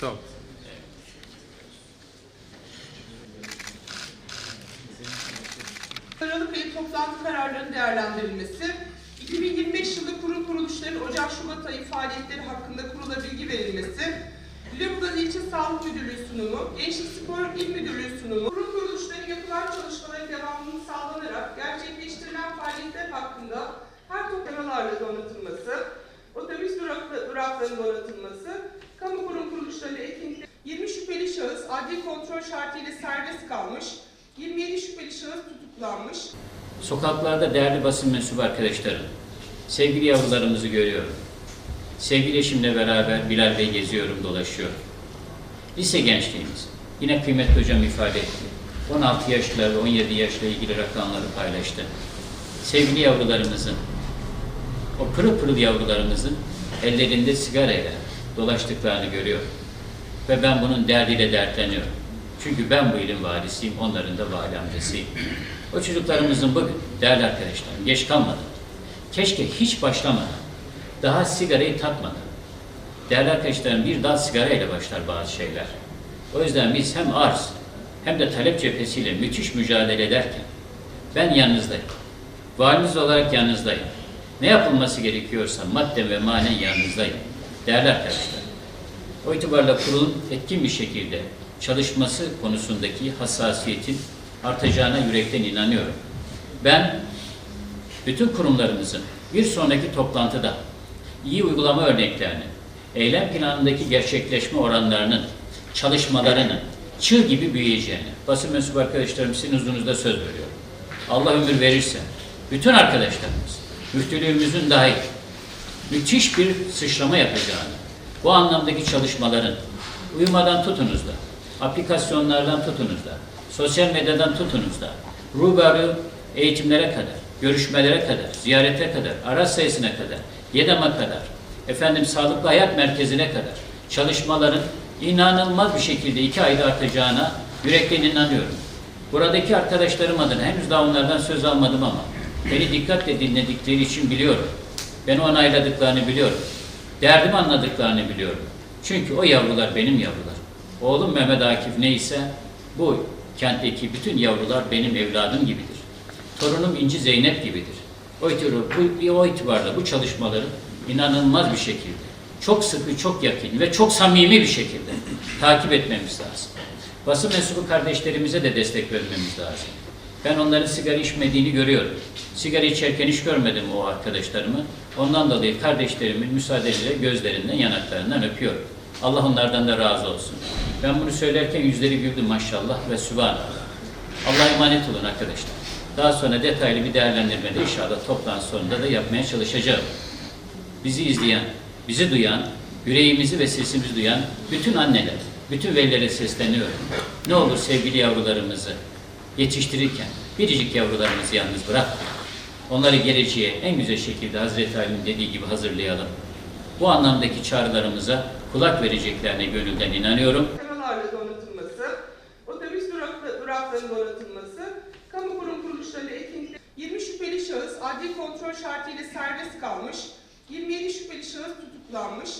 Tamam. Aralık ayı toplantı kararlarının değerlendirilmesi, 2025 yılı kurum kuruluşların Ocak-Şubat ayı faaliyetleri hakkında kurula bilgi verilmesi, Lübnaz İlçe Sağlık Müdürlüğü sunumu, Gençlik Spor İl Müdürlüğü sunumu, kurum kuruluşların yapılan çalışmaların devamlılığı sağlanarak gerçekleştirilen faaliyetler hakkında her toplamalarla donatılması, otobüs duraklarının donatılması, kamu kurum kuruluşlarıyla etkinlikler, 20 şüpheli şahıs adli kontrol şartıyla serbest kalmış, 27 şüpheli şahıs tutuklanmış, Sokaklarda değerli basın mensubu arkadaşlarım, sevgili yavrularımızı görüyorum. Sevgili eşimle beraber Bilal Bey geziyorum, dolaşıyorum. Lise gençliğimiz. Yine kıymetli hocam ifade etti. 16 yaşla ve 17 yaşla ilgili rakamları paylaştı. Sevgili yavrularımızın, o pırıl pırıl yavrularımızın ellerinde sigarayla dolaştıklarını görüyorum. Ve ben bunun derdiyle dertleniyorum. Çünkü ben bu ilin valisiyim, onların da vali amcasıyım. O çocuklarımızın bugün, değerli arkadaşlarım, geç kalmadan, keşke hiç başlamadan, daha sigarayı tatmadan, değerli arkadaşlarım bir dal sigarayla başlar bazı şeyler. O yüzden biz hem arz hem de talep cephesiyle müthiş mücadele ederken ben yanınızdayım. Valiniz olarak yanınızdayım. Ne yapılması gerekiyorsa madde ve manen yanınızdayım. Değerli arkadaşlar, o itibarla kurulun etkin bir şekilde çalışması konusundaki hassasiyetin artacağına yürekten inanıyorum. Ben bütün kurumlarımızın bir sonraki toplantıda iyi uygulama örneklerini, eylem planındaki gerçekleşme oranlarının, çalışmalarının çığ gibi büyüyeceğini, basın mensubu arkadaşlarım sizin huzurunuzda söz veriyorum. Allah ömür verirse, bütün arkadaşlarımız, müftülüğümüzün dahil müthiş bir sıçrama yapacağını, bu anlamdaki çalışmaların uyumadan tutunuz da, aplikasyonlardan tutunuz da, sosyal medyadan tutunuz da, ruhbari eğitimlere kadar, görüşmelere kadar, ziyarete kadar, araç sayısına kadar, YEDAM'a kadar, efendim sağlıklı hayat merkezine kadar çalışmaların inanılmaz bir şekilde iki ayda artacağına yürekten inanıyorum. Buradaki arkadaşlarım adına henüz daha onlardan söz almadım ama beni dikkatle dinledikleri için biliyorum. Beni onayladıklarını biliyorum. Derdimi anladıklarını biliyorum. Çünkü o yavrular benim yavrular. Oğlum Mehmet Akif neyse bu kentteki bütün yavrular benim evladım gibidir. Torunum İnci Zeynep gibidir. O itibarla, o itibarla bu çalışmaları inanılmaz bir şekilde, çok sıkı, çok yakın ve çok samimi bir şekilde takip etmemiz lazım. Basın mensubu kardeşlerimize de destek vermemiz lazım. Ben onların sigara içmediğini görüyorum. Sigara içerken hiç görmedim o arkadaşlarımı. Ondan dolayı kardeşlerimin müsaadeyle gözlerinden, yanaklarından öpüyorum. Allah onlardan da razı olsun. Ben bunu söylerken yüzleri güldü maşallah ve sübhanallah. Allah'a emanet olun arkadaşlar. Daha sonra detaylı bir değerlendirmede inşallah toplantı sonunda da yapmaya çalışacağım. Bizi izleyen, bizi duyan, yüreğimizi ve sesimizi duyan bütün anneler, bütün velilere sesleniyorum. Ne olur sevgili yavrularımızı yetiştirirken biricik yavrularımızı yalnız bırakmayın. Onları geleceğe en güzel şekilde Hazreti Ali'nin dediği gibi hazırlayalım. Bu anlamdaki çağrılarımıza kulak vereceklerine gönülden inanıyorum. Temalarla donatılması, otobüs duraklarının donatılması, kamu kurum kuruluşlarıyla etkinlikler, 20 şüpheli şahıs adli kontrol şartıyla serbest kalmış, 27 şüpheli şahıs tutuklanmış,